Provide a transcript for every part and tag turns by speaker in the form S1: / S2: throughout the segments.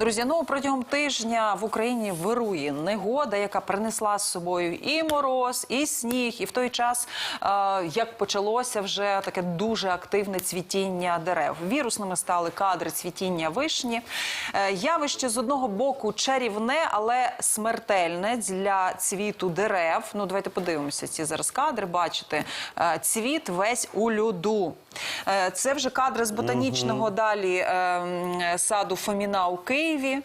S1: Друзі, ну протягом тижня в Україні вирує негода, яка принесла з собою і мороз, і сніг, і в той час, е, як почалося вже таке дуже активне цвітіння дерев. Вірусними стали кадри цвітіння вишні. Е, явище з одного боку чарівне, але смертельне для цвіту дерев. Ну давайте подивимося ці зараз кадри. Бачите, Е, цвіт весь у льоду. Е, Це вже кадри з ботанічного далі е, саду Фоміна у Києві. Е,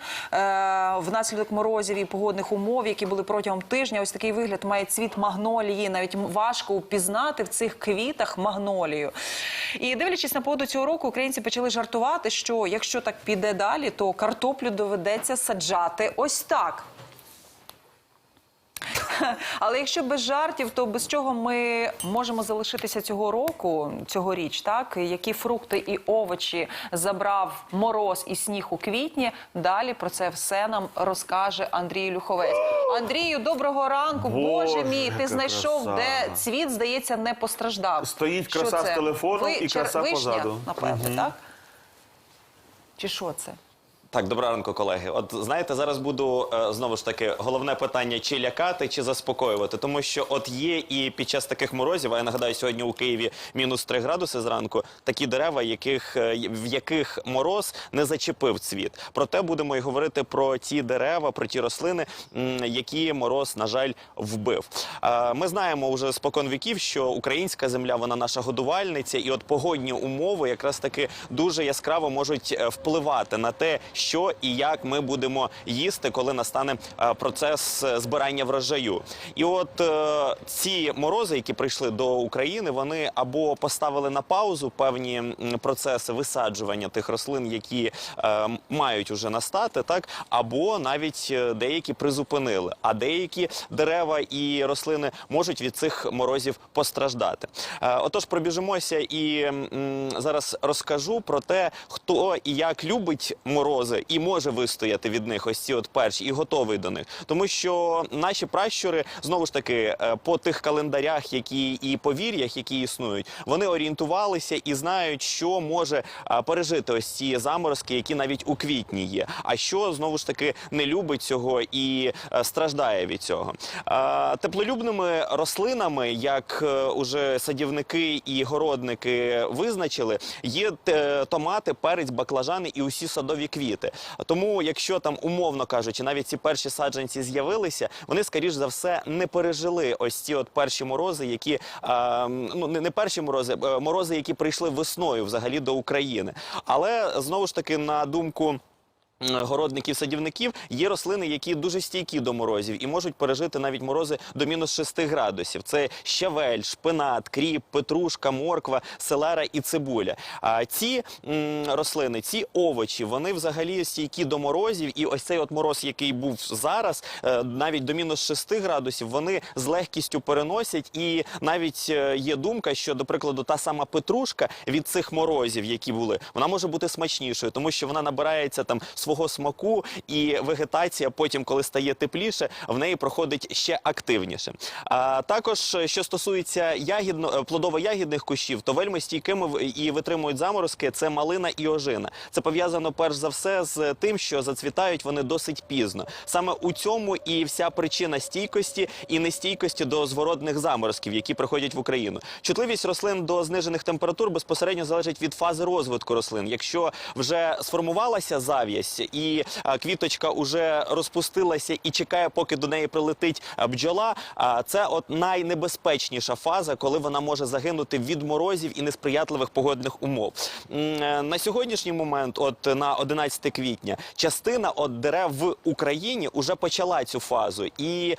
S1: Внаслідок морозів і погодних умов, які були протягом тижня. Ось такий вигляд має цвіт магнолії. Навіть важко впізнати в цих квітах магнолію. І дивлячись на погоду цього року, українці почали жартувати, що якщо так піде далі, то картоплю доведеться саджати ось так. Але якщо без жартів, то без чого ми можемо залишитися цього року, цьогоріч, так? Які фрукти і овочі забрав мороз і сніг у квітні? Далі про це все нам розкаже Андрій Люховець. Андрію, доброго ранку. Боже,
S2: Боже,
S1: мій, ти знайшов,
S2: краса.
S1: де цвіт, здається, не постраждав.
S2: Стоїть краса з телефоном
S1: Ви-
S2: і краса
S1: вишня,
S2: позаду.
S1: Напевне, так? Чи що це?
S3: Так, доброго ранку, колеги. От знаєте, зараз буду е, знову ж таки головне питання: чи лякати, чи заспокоювати. Тому що от є і під час таких морозів, а я нагадаю, сьогодні у Києві мінус 3 градуси зранку, такі дерева, яких, е, в яких мороз не зачепив цвіт. Проте будемо і говорити про ті дерева, про ті рослини, які мороз, на жаль, вбив. Ми знаємо вже спокон віків, що українська земля вона наша годувальниця, і от погодні умови якраз таки дуже яскраво можуть е, впливати на те, що і як ми будемо їсти, коли настане е, процес е, збирання врожаю. І от е, ці морози, які прийшли до України, вони або поставили на паузу певні процеси висаджування тих рослин, які мають уже настати, так або навіть е, деякі призупинили, а деякі дерева і рослини можуть від цих морозів постраждати. Е, Отож, пробіжимося і зараз розкажу про те, хто і як любить морози і може вистояти від них ось ці от перші і готовий до них. Тому що наші пращури знову ж таки е, по тих календарях, які і повір'ях, які існують, вони орієнтувалися і знають, що може пережити ось ці заморозки, які навіть у квітні є. А що знову ж таки не любить цього і е, страждає від цього. Е, Теплолюбними рослинами, як е, уже садівники і городники визначили, є томати, перець, баклажани і усі садові квіти. Тому, якщо там умовно кажучи, навіть ці перші саджанці з'явилися, вони скоріш за все не пережили ось ці от перші морози, які ну не, перші морози, морози, які прийшли весною взагалі до України. Але знову ж таки, на думку. М, Городників, садівників є рослини, які дуже стійкі до морозів і можуть пережити навіть морози до мінус 6 градусів. Це щавель, шпинат, кріп, петрушка, морква, селера і цибуля. А ці м, рослини, ці овочі, вони взагалі стійкі до морозів. І ось цей от мороз, який був зараз, е, навіть до мінус 6 градусів, вони з легкістю переносять. І навіть е, є думка, що, до прикладу, та сама петрушка від цих морозів, які були, вона може бути смачнішою, тому що вона набирається там свого смаку, і вегетація потім, коли стає тепліше, в неї проходить ще активніше. А також, е, що стосується ягідно е, плодово-ягідних кущів, то вельми стійкими і витримують заморозки це малина і ожина. Це пов'язано перш за все з тим, що зацвітають вони досить пізно. Саме у цьому і вся причина стійкості і нестійкості до зворотних заморозків, які приходять в Україну. Чутливість рослин до знижених температур безпосередньо залежить від фази розвитку рослин. Якщо вже сформувалася зав'язь і квіточка вже розпустилася і чекає, поки до неї прилетить бджола, це от найнебезпечніша фаза, коли вона може загинути від морозів і несприятливих погодних умов. Е, На сьогоднішній момент, от на 11 квітня, частина от дерев в Україні вже почала цю фазу. І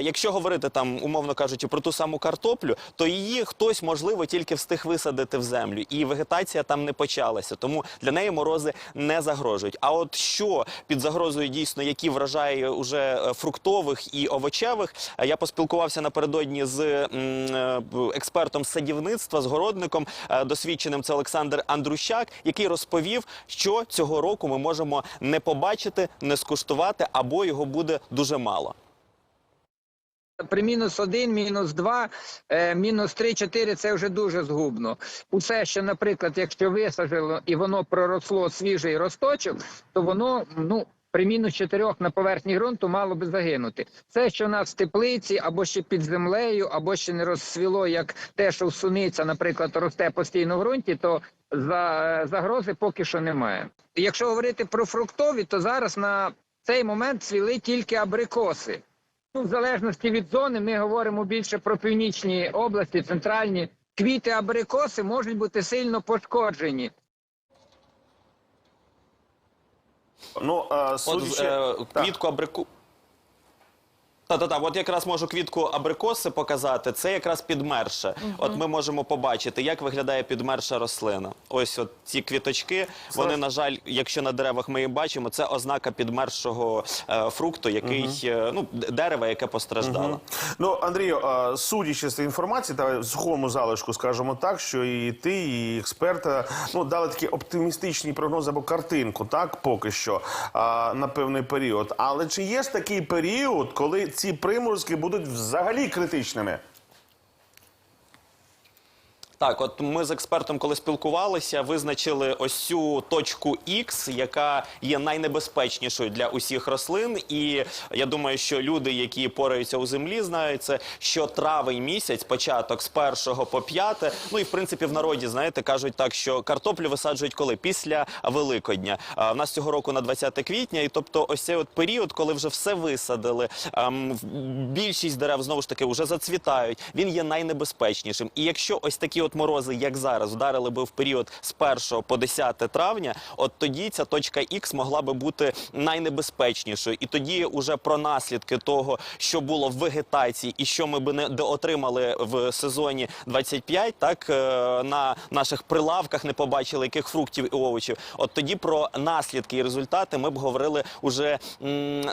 S3: якщо говорити там, умовно кажучи, про ту саму картоплю, то її хтось можливо тільки встиг висадити в землю, і вегетація там не почалася. Тому для неї морози не загрожують. А от що під загрозою дійсно, які вражає уже е, фруктових і овочевих, е, я поспілкувався напередодні з е, експертом садівництва, з городником досвідченим. Це Олександр Андрущак, який розповів, що цього року ми можемо не побачити, не скуштувати або його буде дуже мало.
S2: При мінус один, мінус два, е, мінус три, чотири це вже дуже згубно. Усе, що, наприклад, якщо висажило і воно проросло свіжий росточок, то воно ну. При мінус чотирьох на поверхні ґрунту мало би загинути. Це, що у нас в теплиці, або ще під землею, або ще не розсвіло, як те, що в суниця, наприклад, росте постійно в ґрунті, то за, загрози поки що немає. Якщо говорити про фруктові, то зараз на цей момент цвіли тільки абрикоси. Ну, в залежності від зони, ми говоримо більше про північні області, центральні. Квіти абрикоси можуть бути сильно пошкоджені.
S4: Ну, а,
S3: От
S4: судячи...
S3: е,
S4: Так.
S3: квітку абрику. Та-та-та, от якраз можу квітку абрикоси показати. Це якраз підмерше. От ми можемо побачити, як виглядає підмерша рослина. Ось от ці квіточки. Вони, на жаль, якщо на деревах ми їх бачимо, це ознака підмершого е, фрукту, який е, ну дерева, яке постраждало.
S4: Ну, Андрію, е, судячи з інформації, та сухому залишку, скажімо так, що і ти, і експерт ну, дали такі оптимістичні прогнози або картинку, так, поки що, е, на певний період. Але чи є ж такий період, коли ці приморозки будуть взагалі критичними?
S3: Так, от ми з експертом, коли спілкувалися, визначили ось цю точку X, яка є найнебезпечнішою для усіх рослин. І я думаю, що люди, які пораються у землі, знають це, що травень місяць, початок з 1 по 5, ну і в принципі в народі, знаєте, кажуть так, що картоплю висаджують коли? Після Великодня. А в нас цього року на 20 квітня, і тобто ось цей от період, коли вже все висадили, ем, більшість дерев знову ж таки вже зацвітають. Він є найнебезпечнішим. І якщо ось такі от морози, як зараз, вдарили би в період з 1 по 10 травня, от тоді ця точка Х могла би бути найнебезпечнішою. І тоді уже про наслідки того, що було в вегетації, і що ми би не отримали в сезоні 25, так е, на наших прилавках не побачили яких фруктів і овочів. От тоді про наслідки і результати ми б говорили уже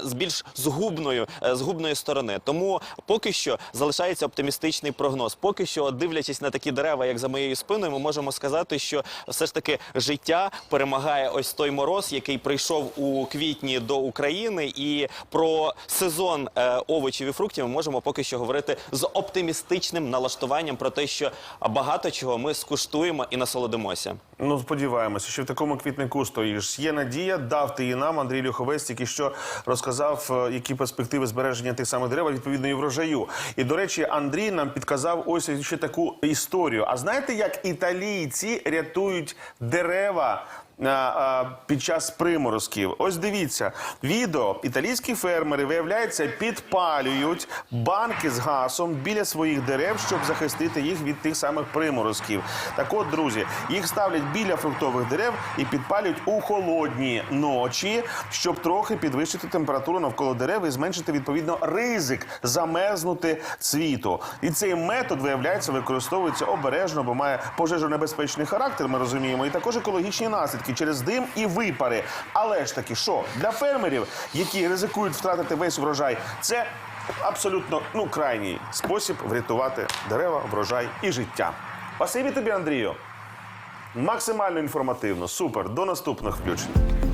S3: з більш згубною е, згубної сторони. Тому поки що залишається оптимістичний прогноз. Поки що, дивлячись на такі дерева, як за моєю спиною, ми можемо сказати, що все ж таки життя перемагає ось той мороз, який прийшов у квітні до України. І про сезон е, овочів і фруктів ми можемо поки що говорити з оптимістичним налаштуванням про те, що багато чого ми скуштуємо і насолодимося.
S4: Ну, сподіваємося, що в такому квітнику стоїш. Є надія, дав ти її нам, Андрій Люховець, тільки що розказав, е, які перспективи збереження тих самих дерев, відповідно і врожаю. І, до речі, Андрій нам підказав ось ще таку історію. А знаєте, як італійці рятують дерева? А, а, Під час приморозків, ось дивіться, відео італійські фермери виявляється підпалюють банки з газом біля своїх дерев, щоб захистити їх від тих самих приморозків. Так от, друзі, їх ставлять біля фруктових дерев і підпалюють у холодні ночі, щоб трохи підвищити температуру навколо дерев і зменшити відповідно ризик замерзнути цвіту. І цей метод виявляється використовується обережно, бо має пожежонебезпечний характер. Ми розуміємо, і також екологічні наслідки через дим і випари. Але ж таки, що для фермерів, які ризикують втратити весь врожай, це абсолютно ну крайній спосіб врятувати дерева, врожай і життя. Спасибі тобі, Андрію. Максимально інформативно. Супер. До наступних включень.